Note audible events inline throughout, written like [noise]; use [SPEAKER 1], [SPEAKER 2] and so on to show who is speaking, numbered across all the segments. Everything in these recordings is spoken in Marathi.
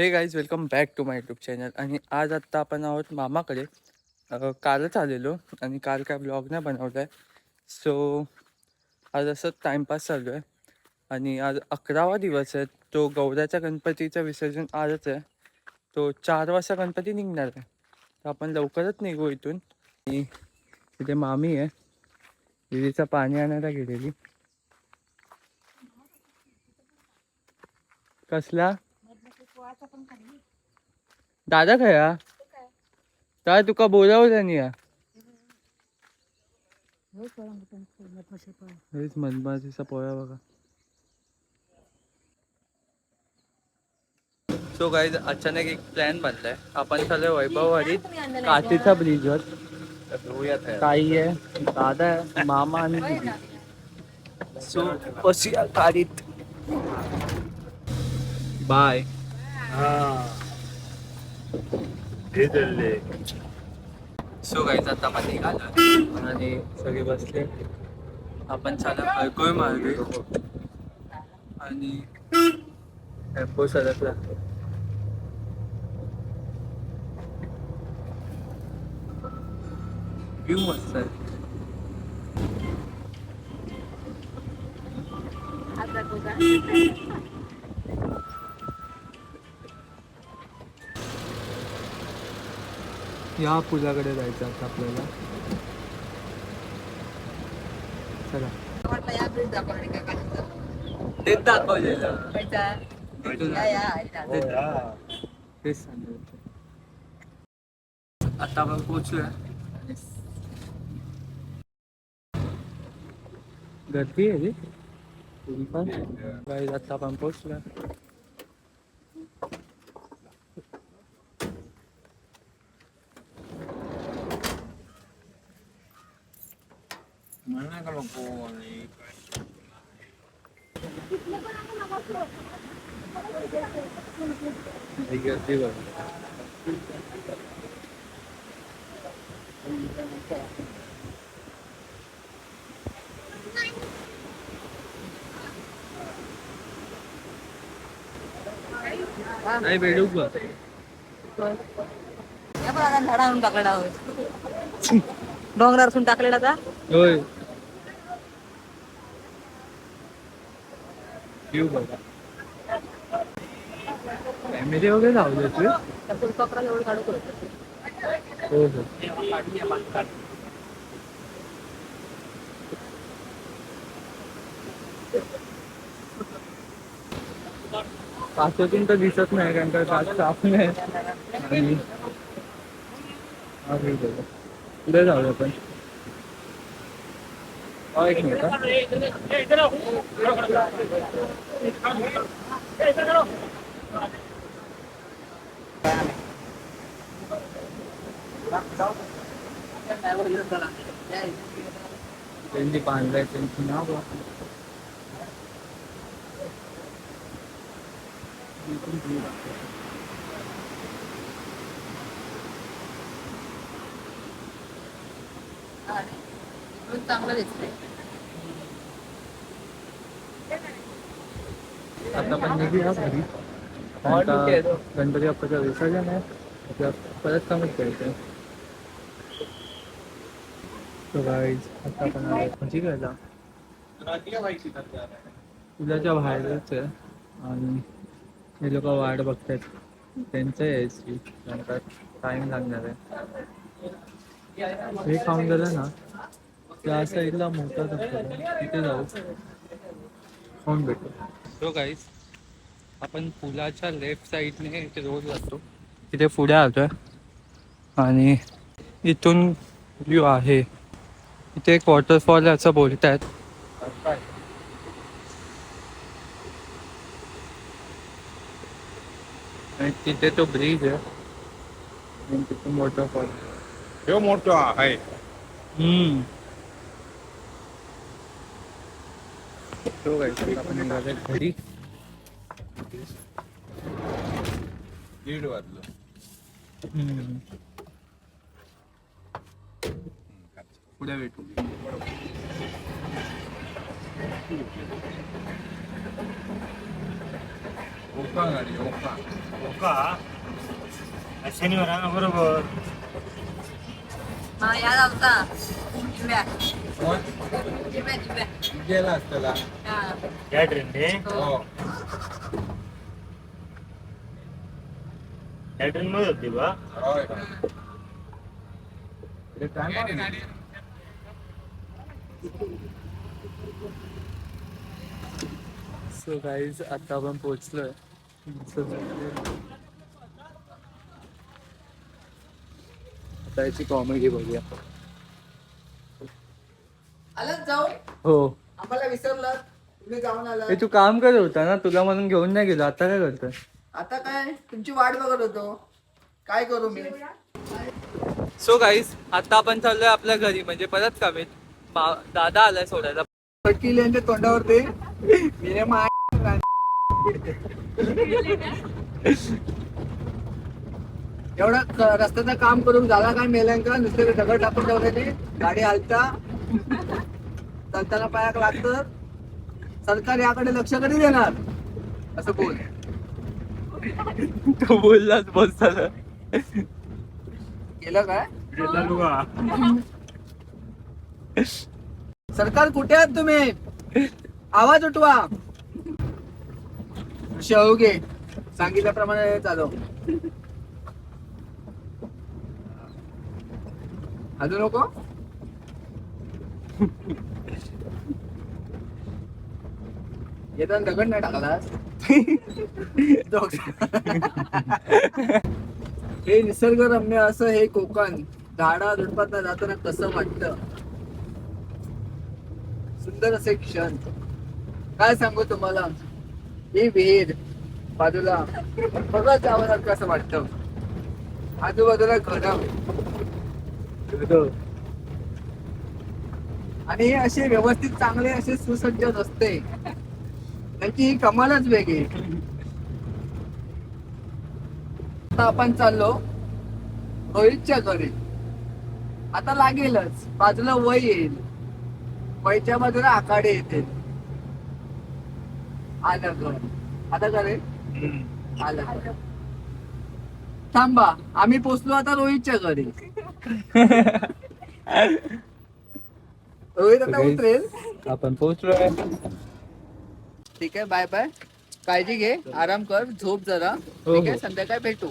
[SPEAKER 1] Hey guys welcome back to my YouTube channel आणि आज आत्ता आपण आहोत मामाकडे. कालच आलेलो आणि काल काय ब्लॉग नाही बनवला आहे सो आज असं टाईमपास चालू आहे. आणि आज अकरावा दिवस आहे. तो गौऱ्याच्या गणपतीचं विसर्जन आजच आहे. तो चार वाजता गणपती निघणार आहे. तर आपण लवकरच निघू इथून. आणि तिथे मामी आहे. विहिरीचं पाणी आणायला गेलेली. कसला? दादा खया काय? तुका बोलावलं नाही या? हेच मनबाजीचा पोळा बघा. सो गाईज अचानक एक प्लॅन बनलाय. आपण चालू वैभववाडीत काठीचा ब्रिजवर काही आहे दादा आहे मामा आणि दीदी. सो कशी गाडीत. बाय
[SPEAKER 2] हे. चालले
[SPEAKER 1] सो गाईज आता आपण निघालो. आणि सगळे बसले. आपण चालत ऐकूय मार्गे आणि टेम्पो लागतो व्ह्यू मस्त आहे. या पुलाकडे जायचं आता आपल्याला. चला. तेच सांगितलं. आता आपण पोहोचलोय. गर्दी आहे रे. थोडीफार काही आता आपण पोहोचलोय.
[SPEAKER 2] म्हणा का नको आणि
[SPEAKER 1] ही गर्दी बघ नाही भेटू बघ
[SPEAKER 3] झाडावरून टाकलेला होय डोंगरावरून टाकलेला का
[SPEAKER 1] होय येऊ बघा फॅमिली वगैरे लावले तू
[SPEAKER 3] करतो
[SPEAKER 1] हो हो दिसत नाही कारण का काच साफ़ नाही आणि. पुढे जाऊया आपण एक मिनिट त्यांची बांधलाय त्यांची नाव
[SPEAKER 3] चांगलं दिसतंय.
[SPEAKER 1] आता पण निघूया घरी. गणपती बाप्पाचं विसर्जन आहे. परत कामच करायचं आता आपण पुलाच्या बाहेरच आहे. आणि हे लोक वाट बघतायत. त्यांचं यायची नंतर टाइम लागणार आहे. हे खाऊन गेलं ना त्या साईडला मोठा धबधबा. आहे. तिथे जाऊ. खाऊन भेटू सो गाईज आपण पुलाच्या लेफ्ट साईडने इथे रोड जातो तिथे पुढे आलोय. आणि इथून व्ह्यू आहे. इथे एक वॉटरफॉल आहे असं बोलतायत. आणि तिथे तो ब्रिज आहे. आणि तिथून वॉटरफॉल
[SPEAKER 2] हे मोठं आहे.
[SPEAKER 1] हम्म. तो गाईज आपण निघालोय घरी
[SPEAKER 2] दीड वाजलं
[SPEAKER 1] हम्म. पुढे भेटू
[SPEAKER 2] ओका गाडी ओका
[SPEAKER 4] हो का शनिवार हा ना बरोबर
[SPEAKER 3] हा या होता
[SPEAKER 2] गेला असताना
[SPEAKER 4] या ट्रेनने
[SPEAKER 2] हो
[SPEAKER 4] या ट्रेन मध्ये होती बा
[SPEAKER 2] होय
[SPEAKER 1] सो गाईज आता आपण पोहोचलोय. आता याची कॉमेडी बघूया.
[SPEAKER 5] आलात जाऊन?
[SPEAKER 1] हो.
[SPEAKER 5] आम्हाला विसरलात. तुम्ही जाऊन आलात.
[SPEAKER 1] तू काम करत होता ना तुला म्हणून घेऊन नाही गेलो. आता काय करतोय?
[SPEAKER 5] आता काय? तुमची वाट बघत होतो. काय करू मी?
[SPEAKER 1] सो गाईज आता आपण चाललोय आपल्या घरी. म्हणजे परत कामेत. बा- दादा आलाय सोडायला.
[SPEAKER 5] फटकील यांच्या तोंडावर ते. मी एवढा रस्त्याचं काम करून झाला काय मेल्यांका नुसते दगड टाकून ठेवले ते. गाडी हलता. चालताना पायाक लागतं. सरकार याकडे लक्ष कधी देणार? असं बोल.
[SPEAKER 1] तू बोललाच बस झालं.
[SPEAKER 5] केलं काय? सरकार कुठे आहात तुम्ही? आवाज उठवा. शेवगे सांगितल्याप्रमाणे चालव. अजून नको? येताना दगड नाही टाकला हे निसर्गरम्य असं हे कोकण. झाडा झुडपात जाताना कसं वाटतं? सुंदर असे क्षण. काय सांगू तुम्हाला? ही विहीर बाजूला. बघा जावं कसं वाटतं. आजूबाजूला घर. आणि हे असे व्यवस्थित चांगले असे सुसज्ज असते त्यांची ही कमालच वेगळी. आता आपण चाललो रोहितच्या घरी. आता लागेलच. बाजूला वय येईल. वयच्या बाजूला आखाडे येते आलं घर. आता करे आलं थांबा. आम्ही पोचलो आता रोहितच्या घरी. [laughs] रोहित आता
[SPEAKER 1] Okay.
[SPEAKER 5] उतरेल.
[SPEAKER 1] आपण पोहोचलोय.
[SPEAKER 5] ठीक आहे बाय बाय काळजी घे आराम कर झोप जरा.
[SPEAKER 1] हो,
[SPEAKER 5] ठीक आहे
[SPEAKER 1] हो.
[SPEAKER 5] संध्याकाळी भेटू.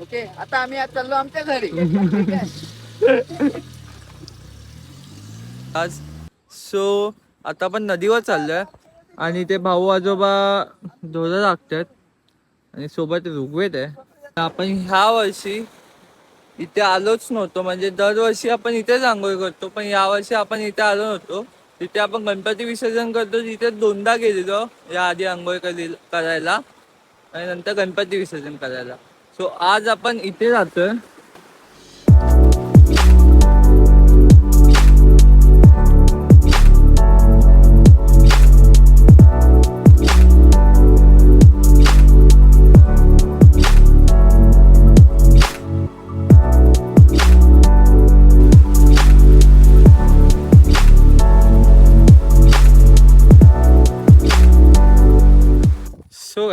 [SPEAKER 5] ओके आता आम्ही आज चाललो आमच्या घरी. [laughs] ठीक आहे.
[SPEAKER 1] आज सो आता आपण नदीवर चाललोय आणि ते भाऊ आजोबा ढोरं लागतात आणि सोबत ऋग्वेद आहे. आपण ह्या वर्षी इथे आलोच नव्हतो. म्हणजे दरवर्षी आपण इथेच आंघोळ करतो. पण यावर्षी आपण इथे आलो नव्हतो. तिथे आपण गणपती विसर्जन करतो. तिथे दोनदा गेलेलो या आधी आंघोळ करी- करायला. आणि नंतर गणपती विसर्जन करायला. सो आज आपण इथे राहतोय.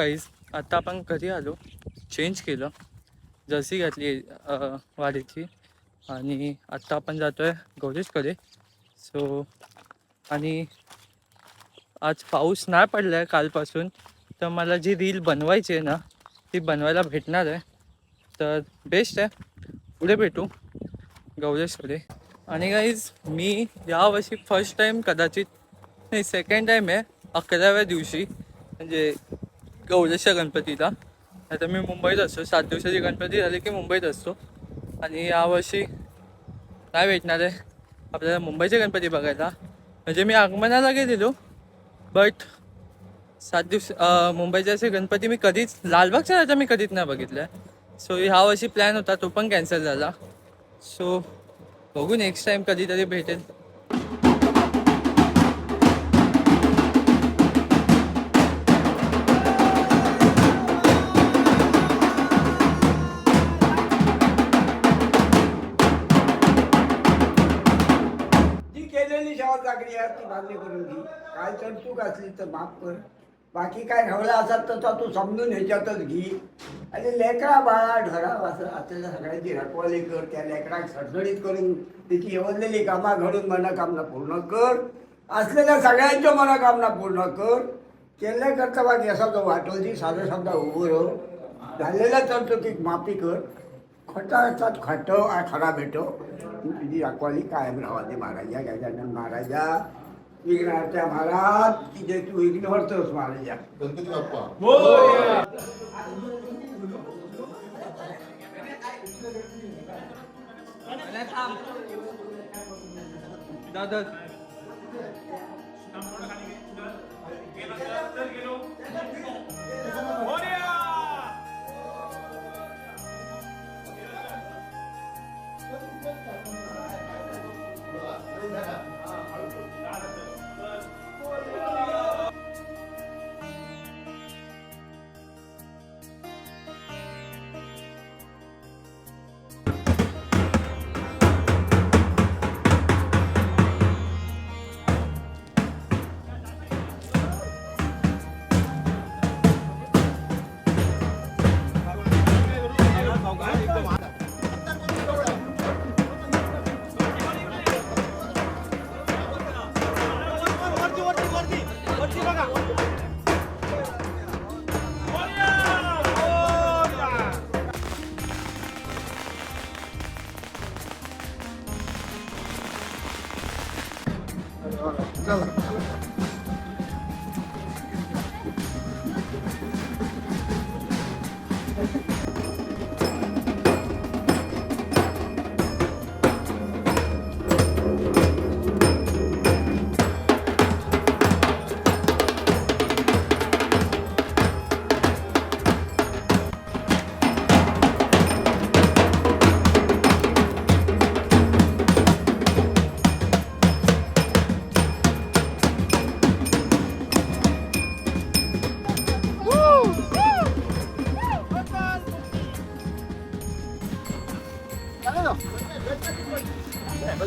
[SPEAKER 1] गाईज आता आपण कधी आलो. चेंज केलं. जर्सी घातली वाडीची. आणि आत्ता आपण जातो आहे गौरीशकडे. सो आणि आज पाऊस नाही पडला आहे कालपासून. तर मला जी रील बनवायची आहे ना ती बनवायला भेटणार आहे. तर बेस्ट आहे. पुढे भेटू गौरेशकडे. आणि गाईज मी यावर्षी फर्स्ट टाईम कदाचित नाही सेकंड टाईम आहे अकराव्या दिवशी. म्हणजे गौरेशच्या गणपतीला आता मी मुंबईत असतो. सात दिवसाची गणपती झाली की मुंबईत असतो. आणि यावर्षी काय भेटणार आहे. आपल्याला मुंबईचे गणपती बघायला. म्हणजे मी आगमनाला गेलेलो. बट सात दिवस मुंबईचे असे गणपती मी कधीच लालबागच्या राजा मी कधीच नाही बघितलं. सो ह्या वर्षी प्लॅन होता. तो पण कॅन्सल झाला. सो बघू नेक्स्ट टाईम कधीतरी भेटेल.
[SPEAKER 6] असली तर माफ कर बाकी काय ठेवलं असत तर तू समजून ह्याच्यातच घे. आणि लेकरा बाळा ढराव असं आपल्याला सगळ्यांची रखवाली कर त्या लेकराक सडसडीत करून तिची येवलेली कामा घडून मनोकामना पूर्ण कर. असलेल्या सगळ्यांच्या मनोकामना पूर्ण कर. केल्या करता बाकी असा जो वाटोलची साधं समजा उभं राह झालेल्या तरतुदीत माफी कर. खोटा असतात खटव खरा भेटो. तुझी रखवाली कायम राहावी महाराजा. गजानन महाराजा. विघ्नाच्या महाराज तिथे तू विघ्न भरतोस महाराजा.
[SPEAKER 2] गणपती बाप्पा.
[SPEAKER 1] दादा.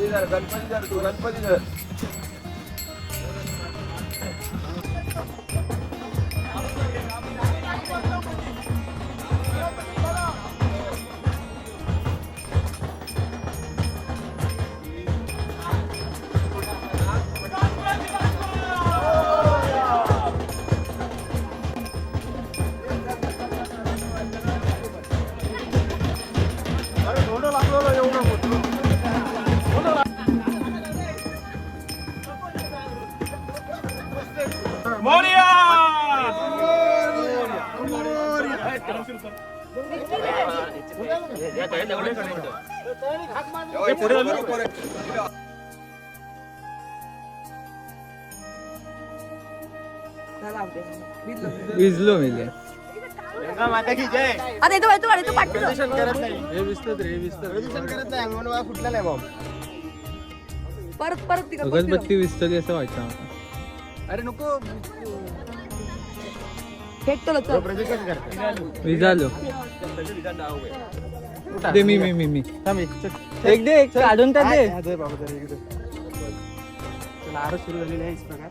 [SPEAKER 1] गणपती धर गणपती धर तू गणपती धर एवढं मोठं. विजलो मिले
[SPEAKER 3] आता येतो येतो येतो पाठी
[SPEAKER 1] हे विसलत रे विसलत
[SPEAKER 3] परत परत तिकडे
[SPEAKER 1] अगरबत्ती विसरली असं व्हायचं मला
[SPEAKER 5] अरे नको.
[SPEAKER 3] चल.
[SPEAKER 1] विजालो. दे मी मी मी मी. एक दे एक काढून तर दे.
[SPEAKER 5] सुरू झालेली आहे इस प्रकार.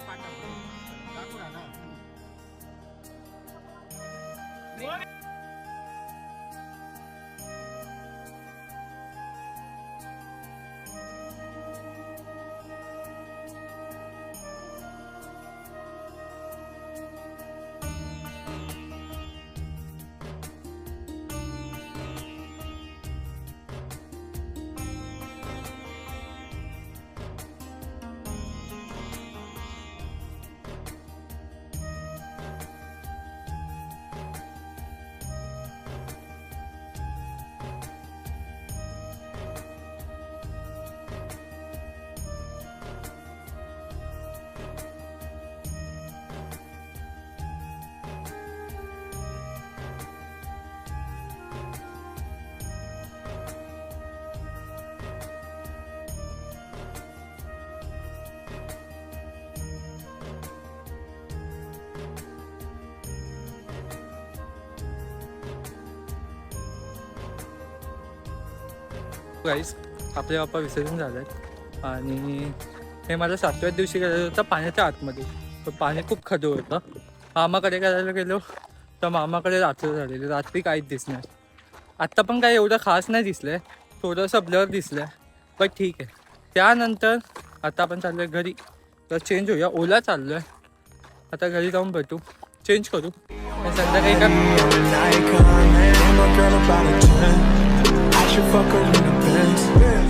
[SPEAKER 1] गाईस आपले बाप्पा विसर्जन झालेत आणि हे माझ्या सातव्याच दिवशी गेलेलं होतं पाण्याच्या आतमध्ये तर पाणी खूप खदो होतं मामाकडे करायला गेलो तर मामाकडे रात्र झालेली रात्री काहीच दिसणार आत्ता पण काही एवढं खास नाही दिसलंय थोडंसं ब्लर दिसलंय पण ठीक आहे त्यानंतर आता आपण चाललोय घरी तर चेंज होऊया ओला चाललोय आता घरी जाऊन भेटू चेंज करू संध्याकाळी का should fuck her in the Benz.